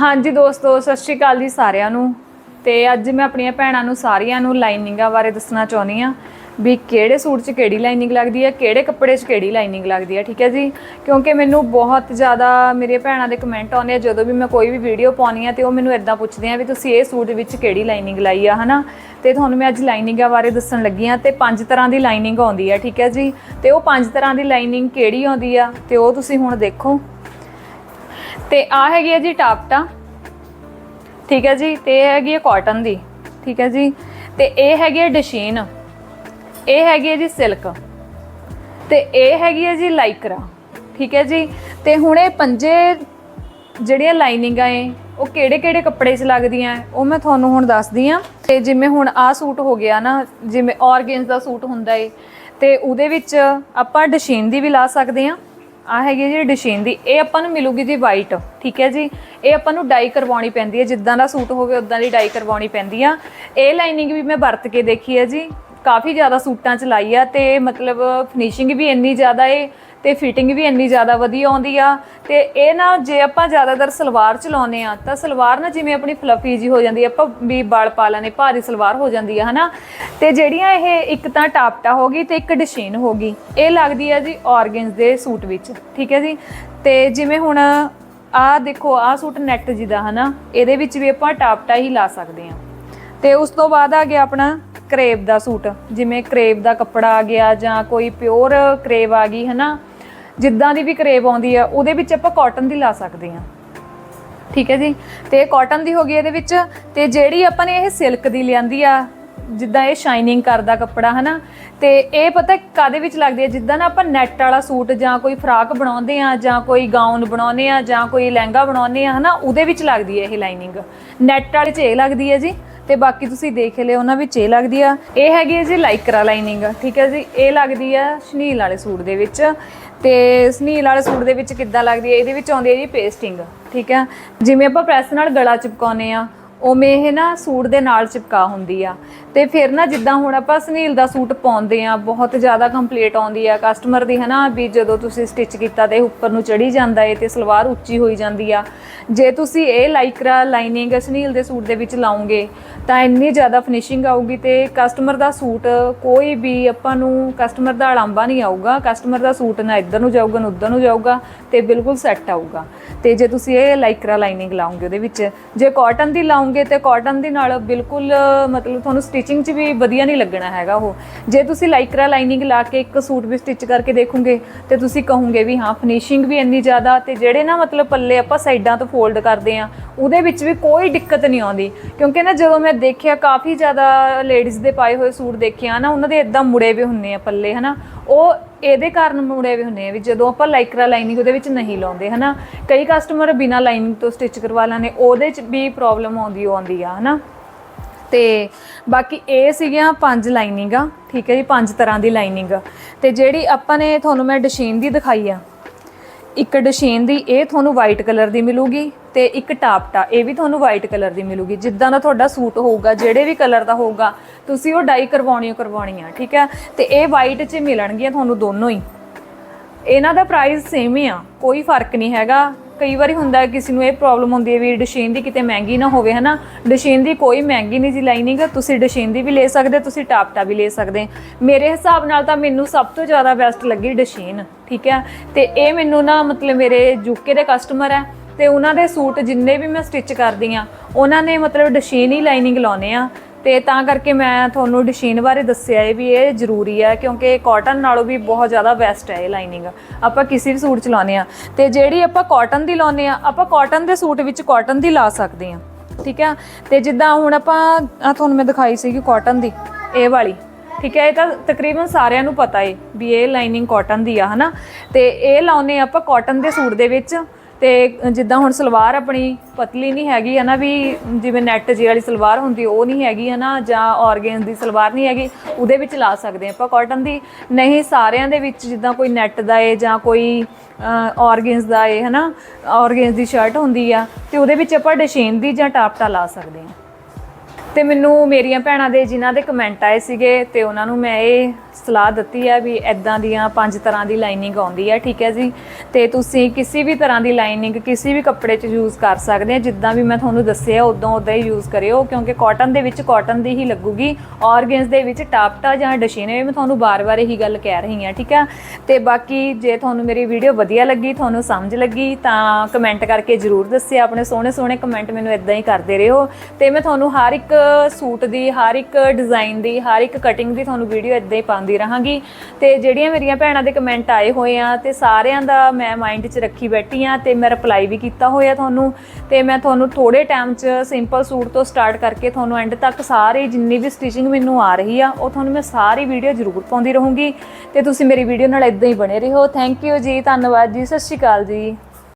ਹਾਂਜੀ ਦੋਸਤੋ, ਸਤਿ ਸ਼੍ਰੀ ਅਕਾਲ ਜੀ ਸਾਰਿਆਂ ਨੂੰ। ਤੇ ਅੱਜ ਮੈਂ ਆਪਣੀਆਂ ਭੈਣਾਂ ਨੂੰ ਸਾਰੀਆਂ ਨੂੰ ਲਾਈਨਿੰਗਾਂ ਬਾਰੇ ਦੱਸਣਾ ਚਾਹੁੰਦੀ ਆ ਵੀ ਕਿਹੜੇ ਸੂਟ 'ਚ ਕਿਹੜੀ ਲਾਈਨਿੰਗ ਲੱਗਦੀ ਹੈ, ਕਿਹੜੇ ਕੱਪੜੇ 'ਚ ਕਿਹੜੀ ਲਾਈਨਿੰਗ ਲੱਗਦੀ ਹੈ, ਠੀਕ ਹੈ ਜੀ? ਕਿਉਂਕਿ ਮੈਨੂੰ ਬਹੁਤ ਜ਼ਿਆਦਾ ਮੇਰੀਆਂ ਭੈਣਾਂ ਦੇ ਕਮੈਂਟ ਆਉਂਦੇ ਆ, ਜਦੋਂ ਵੀ ਮੈਂ ਕੋਈ ਵੀ ਵੀਡੀਓ ਪਾਉਣੀ ਆ ਤੇ ਉਹ ਮੈਨੂੰ ਇਦਾਂ ਪੁੱਛਦੇ ਆ ਵੀ ਤੁਸੀਂ ਇਹ ਸੂਟ ਵਿੱਚ ਕਿਹੜੀ ਲਾਈਨਿੰਗ ਲਾਈ ਆ, ਹਨਾ? ਤੇ ਤੁਹਾਨੂੰ ਮੈਂ ਅੱਜ ਲਾਈਨਿੰਗਾਂ ਬਾਰੇ ਦੱਸਣ ਲੱਗੀ ਆ ਤੇ ਪੰਜ ਤਰ੍ਹਾਂ ਦੀ ਲਾਈਨਿੰਗ ਆਉਂਦੀ ਆ ਠੀਕ ਹੈ ਜੀ? ਤੇ ਉਹ ਪੰਜ ਤਰ੍ਹਾਂ ਦੀ ਲਾਈਨਿੰਗ ਕਿਹੜੀ ਆਉਂਦੀ ਆ ਤੇ ਉਹ ਤੁਸੀਂ ਹੁਣ ਦੇਖੋ। ਤੇ ਆ ਹੈਗੀ ਹੈ ਜੀ ਟਾਪਟਾ। ਠੀਕ ਹੈ ਜੀ, ਤੇ ਇਹ ਹੈਗੀ ਹੈ ਕਾਟਨ ਦੀ। ਠੀਕ ਹੈ ਜੀ, ਤੇ ਇਹ ਹੈਗੀ ਹੈ ਡਸ਼ੀਨ ਇਹ ਹੈਗੀ ਹੈ ਜੀ ਸਿਲਕ ਤੇ ਇਹ ਹੈਗੀ ਹੈ ਜੀ ਲਾਈਕਰਾ ਠੀਕ ਹੈ ਜੀ, ਤੇ ਹੁਣ ਇਹ ਪੰਜੇ ਜਿਹੜੀਆਂ ਲਾਈਨਿੰਗਾਂ ਏ ਉਹ ਕਿਹੜੇ ਕਿਹੜੇ ਕੱਪੜੇ 'ਚ ਲੱਗਦੀਆਂ? ਉਹ ਮੈਂ ਤੁਹਾਨੂੰ ਹੁਣ ਦੱਸਦੀ ਆ ਤੇ ਜਿਵੇਂ ਹੁਣ ਆਹ ਸੂਟ ਹੋ ਗਿਆ ਨਾ, ਜਿਵੇਂ ਔਰਗੇਂਸ ਦਾ ਸੂਟ ਹੁੰਦਾ ਏ, ਤੇ ਉਹਦੇ ਵਿੱਚ ਆਪਾਂ ਡਸ਼ੀਨ ਦੀ ਵੀ ਲਾ ਸਕਦੇ ਆ ਆ ਹੈਗੀ ਜੀ ਡਿਸ਼ੀਨ ਦੀ, ਇਹ ਆਪਾਂ ਨੂੰ ਮਿਲੂਗੀ ਜੀ ਵਾਈਟ ਠੀਕ ਹੈ ਜੀ? ਇਹ ਆਪਾਂ ਨੂੰ ਡਾਈ ਕਰਵਾਉਣੀ ਪੈਂਦੀ ਹੈ, ਜਿੱਦਾਂ ਦਾ ਸੂਟ ਹੋਵੇ ਉਦਾਂ ਦੀ ਡਾਈ ਕਰਵਾਉਣੀ ਪੈਂਦੀ ਆ। ਇਹ ਲਾਈਨਿੰਗ ਵੀ ਮੈਂ ਵਰਤ ਕੇ ਦੇਖੀ ਹੈ ਜੀ। ਕਾਫੀ ਜ਼ਿਆਦਾ ਸੂਟਾਂ 'ਚ ਲਾਈ ਆ ਤੇ ਮਤਲਬ ਫਿਨਿਸ਼ਿੰਗ ਵੀ ਇੰਨੀ ਜ਼ਿਆਦਾ ਏ ਤੇ ਫਿਟਿੰਗ ਵੀ ਇੰਨੀ ਜ਼ਿਆਦਾ ਵਧੀਆ ਆਉਂਦੀ ਆ ਤੇ ਇਹ ਨਾ ਜੇ ਆਪਾਂ ਜ਼ਿਆਦਾਤਰ ਸਲਵਾਰ ਚ ਲਾਉਨੇ ਆ ਤਾਂ ਸਲਵਾਰ ਨਾ ਜਿਵੇਂ ਆਪਣੀ ਫਲਫੀ ਜੀ ਹੋ ਜਾਂਦੀ ਆ, ਆਪਾਂ ਵੀ ਬਾਲ ਪਾ ਲੈਣੇ ਭਾਰੀ ਸਲਵਾਰ ਹੋ ਜਾਂਦੀ ਆ, ਹਨਾ? ਤੇ ਜਿਹੜੀਆਂ ਇਹ ਇੱਕ ਤਾਂ ਟਾਪਟਾ ਹੋ ਗਈ ਤੇ ਇੱਕ ਡਿਸ਼ੀਨ ਹੋ ਗਈ, ਇਹ ਲੱਗਦੀ ਆ ਜੀ ਔਰਗਨਸ ਦੇ ਸੂਟ ਵਿੱਚ, ਠੀਕ ਹੈ ਜੀ? ਤੇ ਜਿਵੇਂ ਹੁਣ ਆਹ ਦੇਖੋ ਆਹ ਸੂਟ ਨੈਟ ਜੀ ਦਾ ਹਨਾ? ਇਹਦੇ ਵਿੱਚ ਵੀ ਆਪਾਂ ਟਾਪਟਾ ਹੀ ਲਾ ਸਕਦੇ ਆ। ਤੇ ਉਸ ਤੋਂ ਬਾਅਦ ਆ ਗਿਆ ਆਪਣਾ ਕਰੇਬ ਦਾ ਸੂਟ, ਜਿਵੇਂ ਕਰੇਬ ਦਾ ਕੱਪੜਾ ਆ ਗਿਆ ਜਾਂ ਕੋਈ ਪਿਓਰ ਕਰੇਬ ਆ ਗਈ, ਹਨਾ? ਜਿੱਦਾਂ ਦੀ ਵੀ ਕਰੇਬ ਆਉਂਦੀ ਆ, ਉਹਦੇ ਵਿੱਚ ਆਪਾਂ ਕਾਟਨ ਦੀ ਲਾ ਸਕਦੇ ਹਾਂ। ਠੀਕ ਹੈ ਜੀ? ਤੇ ਇਹ ਕਾਟਨ ਦੀ ਹੋ ਗਈ ਇਹਦੇ ਵਿੱਚ, ਤੇ ਜਿਹੜੀ ਆਪਾਂ ਨੇ ਇਹ ਸਿਲਕ ਦੀ ਲਿਆਂਦੀ ਆ, ਜਿੱਦਾਂ ਇਹ ਸ਼ਾਈਨਿੰਗ ਕਰਦਾ ਕੱਪੜਾ, ਹਨਾ? ਤੇ ਇਹ ਪਤਾ ਕਾਦੇ ਵਿੱਚ ਲੱਗਦੀ ਹੈ ਜਿੱਦਾਂ ਨਾ ਆਪਾਂ ਨੈਟ ਵਾਲਾ ਸੂਟ ਜਾਂ ਕੋਈ ਫਰਾਕ ਬਣਾਉਂਦੇ ਆ, ਜਾਂ ਕੋਈ ਗਾਊਨ ਬਣਾਉਂਦੇ ਆ, ਜਾਂ ਕੋਈ ਲਹਿੰਗਾ ਬਣਾਉਂਦੇ ਆ, ਹਨਾ? ਉਹਦੇ ਵਿੱਚ ਲੱਗਦੀ ਹੈ ਇਹ ਲਾਈਨਿੰਗ ਨੈਟ ਵਾਲੇ 'ਚ ਇਹ ਲੱਗਦੀ ਹੈ ਜੀ। ਤੇ ਬਾਕੀ ਤੁਸੀਂ ਦੇਖ ਲਿਓ, ਉਹਨਾਂ ਵਿੱਚ ਇਹ ਲੱਗਦੀ ਆ, ਇਹ ਹੈਗੀ ਹੈ ਜੀ ਲਾਈਕਰਾ ਲਾਈਨਿੰਗ, ਠੀਕ ਹੈ ਜੀ? ਇਹ ਲੱਗਦੀ ਆ ਸ਼ਨੀਲ ਵਾਲੇ ਸੂਟ ਦੇ ਵਿੱਚ। ਤੇ ਸਨੀਲ ਵਾਲੇ ਸੂਟ ਦੇ ਵਿੱਚ ਕਿੱਦਾਂ ਲੱਗਦੀ ਹੈ ਇਹਦੇ ਵਿੱਚ ਆਉਂਦੀ ਹੈ ਜੀ ਪੇਸਟਿੰਗ, ਠੀਕ ਹੈ ਜਿਵੇਂ ਆਪਾਂ ਪ੍ਰੈਸ ਨਾਲ ਗਲਾ ਚਿਪਕਾਉਨੇ ਆ ਉਵੇਂ ਇਹ ਨਾ ਸੂਟ ਦੇ ਨਾਲ ਚਿਪਕਾ ਹੁੰਦੀ ਆ। ਤੇ ਫਿਰ ਨਾ ਜਿੱਦਾਂ ਹੁਣ ਆਪਾਂ ਸਨੀਲ ਦਾ ਸੂਟ ਪਾਉਂਦੇ ਆ, ਬਹੁਤ ਜ਼ਿਆਦਾ ਕੰਪਲੀਟ ਆਉਂਦੀ ਆ ਕਸਟਮਰ ਦੀ, ਹਨਾ, ਵੀ ਜਦੋਂ ਤੁਸੀਂ ਸਟਿਚ ਕੀਤਾ ਤੇ ਉੱਪਰ ਨੂੰ ਚੜੀ ਜਾਂਦਾ ਏ ਤੇ ਸਲਵਾਰ ਉੱਚੀ ਹੋਈ ਜਾਂਦੀ ਆ। ਜੇ ਤੁਸੀਂ ਇਹ ਲਾਈਕਰਾ ਲਾਈਨਿੰਗ ਸਨੀਲ ਦੇ ਸੂਟ ਦੇ ਵਿੱਚ ਲਾਉਂਗੇ, ਤਾਂ ਇੰਨੀ ਜ਼ਿਆਦਾ ਫਿਨਿਸ਼ਿੰਗ ਆਊਗੀ ਤੇ ਕਸਟਮਰ ਦਾ ਸੂਟ ਕੋਈ ਵੀ ਆਪਾਂ ਨੂੰ ਕਸਟਮਰ ਦਾ ਅਲੰਬਾ ਨਹੀਂ ਆਊਗਾ ਕਸਟਮਰ ਦਾ ਸੂਟ ਨਾ ਇੱਧਰ ਨੂੰ ਜਾਊਗਾ, ਨਾ ਉੱਧਰ ਨੂੰ ਜਾਊਗਾ ਤੇ ਬਿਲਕੁਲ ਸੈੱਟ ਆਊਗਾ। ਤੇ ਜੇ ਤੁਸੀਂ ਇਹ ਲਾਈਕਰਾ ਲਾਈਨਿੰਗ ਲਾਉਂਗੇ ਉਹਦੇ ਵਿੱਚ, ਜੇ ਕਾਟਨ ਦੀ ਲਾਉਂਗੇ ਤੇ ਕਾਟਨ ਦੇ ਨਾਲ ਬਿਲਕੁਲ ਮਤਲਬ ਤੁਹਾਨੂੰ ਸਟਿਚਿੰਗ 'ਚ ਵੀ ਵਧੀਆ ਨਹੀਂ ਲੱਗਣਾ ਹੈਗਾ ਉਹ। ਜੇ ਤੁਸੀਂ ਲਾਈਕਰਾ ਲਾਈਨਿੰਗ ਲਾ ਕੇ ਇੱਕ ਸੂਟ ਵੀ ਸਟਿਚ ਕਰਕੇ ਦੇਖੋਗੇ, ਤੇ ਤੁਸੀਂ ਕਹੋਗੇ ਵੀ ਹਾਂ ਫਿਨਿਸ਼ਿੰਗ ਵੀ ਇੰਨੀ ਜ਼ਿਆਦਾ ਤੇ ਜਿਹੜੇ ਨਾ ਮਤਲਬ ਪੱਲੇ ਆਪਾਂ ਸਾਈਡਾਂ ਤੋਂ ਫੋਲਡ ਕਰਦੇ ਆ ਉਹਦੇ ਵਿੱਚ ਵੀ ਕੋਈ ਦਿੱਕਤ ਨਹੀਂ ਆਉਂਦੀ। ਕਿਉਂਕਿ ਨਾ ਜਦੋਂ ਮੈਂ ਦੇਖਿਆ, ਕਾਫੀ ਜ਼ਿਆਦਾ ਲੇਡੀਜ਼ ਦੇ ਪਾਏ ਹੋਏ ਸੂਟ ਦੇਖਿਆ ਨਾ, ਉਹਨਾਂ ਦੇ ਇਦਾਂ ਮੁੜੇ ਵੀ ਹੁੰਨੇ ਆ ਪੱਲੇ, ਹਨਾ? ਉਹ ਇਹਦੇ ਕਾਰਨ ਮੁੜੇ ਵੀ ਹੁੰਨੇ ਆ ਵੀ ਜਦੋਂ ਆਪਾਂ ਲਾਈਕਰਾ ਲਾਈਨਿੰਗ ਉਹਦੇ ਵਿੱਚ ਨਹੀਂ ਲਾਉਂਦੇ, ਹਨਾ? ਕਈ ਕਸਟਮਰ ਬਿਨਾ ਲਾਈਨਿੰਗ ਤੋਂ ਸਟਿਚ ਕਰਵਾ ਲੈਣੇ ਉਹਦੇ 'ਚ ਵੀ ਪ੍ਰੋਬਲਮ ਆਉਂਦੀ ਓ ਆਉਂਦੀ ਆ, ਹਨਾ? ਤੇ ਬਾਕੀ ਇਹ ਸੀਗੀਆਂ ਪੰਜ ਲਾਈਨਿੰਗਾਂ ਠੀਕ ਹੈ ਜੀ, ਪੰਜ ਤਰ੍ਹਾਂ ਦੀ ਲਾਈਨਿੰਗ ਤੇ ਜਿਹੜੀ ਆਪਾਂ ਨੇ ਤੁਹਾਨੂੰ ਮੈਂ ਡਸ਼ੀਨ ਦੀ ਦਿਖਾਈ ਆ, ਇੱਕ ਡਸ਼ੀਨ ਦੀ ਇਹ ਤੁਹਾਨੂੰ ਵਾਈਟ ਕਲਰ ਦੀ ਮਿਲੂਗੀ ਤੇ ਇੱਕ ਟਾਪਟਾ, ਇਹ ਵੀ ਤੁਹਾਨੂੰ ਵਾਈਟ ਕਲਰ ਦੀ ਮਿਲੂਗੀ। ਜਿੱਦਾਂ ਦਾ ਤੁਹਾਡਾ ਸੂਟ ਹੋਊਗਾ, ਜਿਹੜੇ ਵੀ ਕਲਰ ਦਾ ਹੋਊਗਾ, ਤੁਸੀਂ ਉਹ ਡਾਈ ਕਰਵਾਉਣੀ ਓ ਕਰਵਾਉਣੀ ਆ ਠੀਕ ਹੈ? ਤੇ ਇਹ ਵਾਈਟ 'ਚ ਮਿਲਣਗੀਆਂ ਤੁਹਾਨੂੰ ਦੋਨੋਂ ਹੀ। ਇਹਨਾਂ ਦਾ ਪ੍ਰਾਈਸ ਸੇਮ ਹੀ ਆ, ਕੋਈ ਫ਼ਰਕ ਨਹੀਂ ਹੈਗਾ। ਕਈ ਵਾਰੀ ਹੁੰਦਾ ਕਿਸੇ ਨੂੰ ਇਹ ਪ੍ਰੋਬਲਮ ਹੁੰਦੀ ਹੈ ਵੀ ਡਸ਼ੀਨ ਦੀ ਕਿਤੇ ਮਹਿੰਗੀ ਨਾ ਹੋਵੇ, ਹਨਾ? ਡਸ਼ੀਨ ਦੀ ਕੋਈ ਮਹਿੰਗੀ ਨਹੀਂ ਜੀ ਲਾਈਨਿੰਗ, ਤੁਸੀਂ ਡਸ਼ੀਨ ਦੀ ਵੀ ਲੈ ਸਕਦੇ, ਤੁਸੀਂ ਟਾਪਟਾ ਵੀ ਲੈ ਸਕਦੇ। ਮੇਰੇ ਹਿਸਾਬ ਨਾਲ ਤਾਂ ਮੈਨੂੰ ਸਭ ਤੋਂ ਜ਼ਿਆਦਾ ਬੈਸਟ ਲੱਗੀ ਡਸ਼ੀਨ, ਠੀਕ ਹੈ? ਤੇ ਇਹ ਮੈਨੂੰ ਨਾ ਮਤਲਬ ਮੇਰੇ ਯੂਕੇ ਦੇ ਕਸਟਮਰ ਹੈ, ਤੇ ਉਹਨਾਂ ਦੇ ਸੂਟ ਜਿੰਨੇ ਵੀ ਮੈਂ ਸਟਿਚ ਕਰਦੀ ਆ ਉਹਨਾਂ ਨੇ ਮਤਲਬ ਡਸ਼ੀਨ ਹੀ ਲਾਈਨਿੰਗ ਲਾਉਨੇ ਆ। ਤੇ ਤਾਂ ਕਰਕੇ ਮੈਂ ਤੁਹਾਨੂੰ ਡਸ਼ੀਨ ਬਾਰੇ ਦੱਸਿਆ ਹੈ ਵੀ ਇਹ ਜ਼ਰੂਰੀ ਹੈ ਕਿਉਂਕਿ ਕਾਟਨ ਨਾਲੋਂ ਵੀ ਬਹੁਤ ਜ਼ਿਆਦਾ ਬੈਸਟ ਹੈ ਇਹ ਲਾਈਨਿੰਗ ਆਪਾਂ ਕਿਸੇ ਵੀ ਸੂਟ ਚ ਲਾਉਨੇ ਆ ਤੇ ਜਿਹੜੀ ਆਪਾਂ ਕਾਟਨ ਦੀ ਲਾਉਨੇ ਆ ਆਪਾਂ ਕਾਟਨ ਦੇ ਸੂਟ ਵਿੱਚ ਕਾਟਨ ਦੀ ਲਾ ਸਕਦੇ ਆ ਠੀਕ ਹੈ ਤੇ ਜਿੱਦਾਂ ਹੁਣ ਆਪਾਂ, ਆ ਤੁਹਾਨੂੰ ਮੈਂ ਦਿਖਾਈ ਸੀਗੀ ਕਾਟਨ ਦੀ, ਇਹ ਵਾਲੀ, ਠੀਕ ਹੈ ਇਹ ਤਾਂ ਤਕਰੀਬਨ ਸਾਰਿਆਂ ਨੂੰ ਪਤਾ ਹੈ ਵੀ ਇਹ ਲਾਈਨਿੰਗ ਕਾਟਨ ਦੀ ਆ, ਹਨਾ? ਤੇ ਇਹ ਲਾਉਨੇ ਆਪਾਂ ਕਾਟਨ ਦੇ ਸੂਟ ਦੇ ਵਿੱਚ ਤੇ ਜਿੱਦਾਂ ਹੁਣ ਸਲਵਾਰ ਆਪਣੀ ਪਤਲੀ ਨਹੀਂ ਹੈਗੀ ਹੈ ਨਾ ਵੀ ਜਿਵੇਂ ਨੈਟ ਜੇ ਵਾਲੀ ਸਲਵਾਰ ਹੁੰਦੀ, ਉਹ ਨਹੀਂ ਹੈਗੀ ਹੈ ਨਾ ਜਾਂ ਆਰਗੇਂਸ ਦੀ ਸਲਵਾਰ ਨਹੀਂ ਹੈਗੀ, ਉਹਦੇ ਵਿੱਚ ਲਾ ਸਕਦੇ ਆਪਾਂ ਕਾਟਨ ਦੀ। ਨਹੀਂ, ਸਾਰਿਆਂ ਦੇ ਵਿੱਚ ਜਿੱਦਾਂ ਕੋਈ ਨੈਟ ਦਾ ਏ ਜਾਂ ਕੋਈ ਆਰਗੇਂਸ ਦਾ ਏ ਹੈ ਨਾ ਆਰਗੇਂਸ ਦੀ ਸ਼ਰਟ ਹੁੰਦੀ ਆ, ਤੇ ਉਹਦੇ ਵਿੱਚ ਆਪਾਂ ਡਸ਼ੇਨ ਦੀ ਜਾਂ ਟਾਪਟਾ ਲਾ ਸਕਦੇ ਹਾਂ। ਤੇ ਮੈਨੂੰ ਮੇਰੀਆਂ ਭੈਣਾਂ ਦੇ ਜਿਨ੍ਹਾਂ ਦੇ ਕਮੈਂਟ ਆਏ ਸੀਗੇ, ਤੇ ਉਹਨਾਂ ਨੂੰ ਮੈਂ ਇਹ ਸਲਾਹ ਦਿੱਤੀ ਹੈ ਵੀ ਐਦਾਂ ਦੀਆਂ ਪੰਜ ਤਰ੍ਹਾਂ ਦੀ ਲਾਈਨਿੰਗ ਆਉਂਦੀ ਹੈ, ਠੀਕ ਹੈ ਜੀ? ਤੇ ਤੁਸੀਂ ਕਿਸੇ ਵੀ ਤਰ੍ਹਾਂ ਦੀ ਲਾਈਨਿੰਗ ਕਿਸੇ ਵੀ ਕੱਪੜੇ 'ਚ ਯੂਜ਼ ਕਰ ਸਕਦੇ ਆ ਜਿੱਦਾਂ ਵੀ ਮੈਂ ਤੁਹਾਨੂੰ ਦੱਸਿਆ, ਉਦੋਂ ਉਦਾਂ ਹੀ ਯੂਜ਼ ਕਰਿਓ, ਕਿਉਂਕਿ ਕਾਟਨ ਦੇ ਵਿੱਚ ਕਾਟਨ ਦੀ ਹੀ ਲੱਗੂਗੀ ਔਰਗੈਂਸ ਦੇ ਵਿੱਚ ਟਾਪਟਾ ਜਾਂ ਡਸ਼ੀਨੇ ਮੈਂ ਤੁਹਾਨੂੰ ਬਾਰ-ਬਾਰ ਇਹੀ ਗੱਲ ਕਹਿ ਰਹੀ ਹਾਂ, ਠੀਕ ਆ ਤੇ ਬਾਕੀ ਜੇ ਤੁਹਾਨੂੰ ਮੇਰੀ ਵੀਡੀਓ ਵਧੀਆ ਲੱਗੀ, ਤੁਹਾਨੂੰ ਸਮਝ ਲੱਗੀ, ਤਾਂ ਕਮੈਂਟ ਕਰਕੇ ਜਰੂਰ ਦੱਸਿਓ, ਆਪਣੇ ਸੋਹਣੇ ਸੋਹਣੇ ਕਮੈਂਟ ਮੈਨੂੰ ਇਦਾਂ ਹੀ ਕਰਦੇ ਰਹੋ। ਤੇ ਮੈਂ ਤੁਹਾਨੂੰ ਹਰ ਇੱਕ ਸੂਟ ਦੀ, ਹਰ ਇੱਕ ਡਿਜ਼ਾਈਨ ਦੀ, ਹਰ ਇੱਕ ਕਟਿੰਗ ਦੀ ਤੁਹਾਨੂੰ ਵੀਡੀਓ ਇਦਾਂ ਹੀ ਪਾਉਂਦੀ ਰਹਾਂਗੀ। ਤੇ ਜਿਹੜੀਆਂ ਮੇਰੀਆਂ ਭੈਣਾਂ ਦੇ ਕਮੈਂਟ ਆਏ ਹੋਏ ਆ ਤੇ ਸਾਰਿਆਂ ਦਾ ਮੈਂ ਮਾਈਂਡ 'ਚ ਰੱਖੀ ਬੈਠੀ ਆ ਤੇ ਮੈਂ ਰਿਪਲਾਈ ਵੀ ਕੀਤਾ ਹੋਇਆ ਤੁਹਾਨੂੰ। ਤੇ ਮੈਂ ਤੁਹਾਨੂੰ ਥੋੜੇ ਟਾਈਮ 'ਚ ਸਿੰਪਲ ਸੂਟ ਤੋਂ ਸਟਾਰਟ ਕਰਕੇ ਤੁਹਾਨੂੰ ਐਂਡ ਤੱਕ ਸਾਰੇ ਜਿੰਨੀ ਵੀ ਸਟਿਚਿੰਗ ਮੈਨੂੰ ਆ ਰਹੀ ਆ, ਉਹ ਤੁਹਾਨੂੰ ਮੈਂ ਸਾਰੀ ਵੀਡੀਓ ਜ਼ਰੂਰ ਪਾਉਂਦੀ ਰਹੂੰਗੀ। ਤੇ ਤੁਸੀਂ ਮੇਰੀ ਵੀਡੀਓ ਨਾਲ ਇਦਾਂ ਹੀ ਬਣੇ ਰਹੋ। ਥੈਂਕ ਯੂ ਜੀ, ਧੰਨਵਾਦ ਜੀ, ਸਤਿ ਸ਼੍ਰੀ ਅਕਾਲ ਜੀ।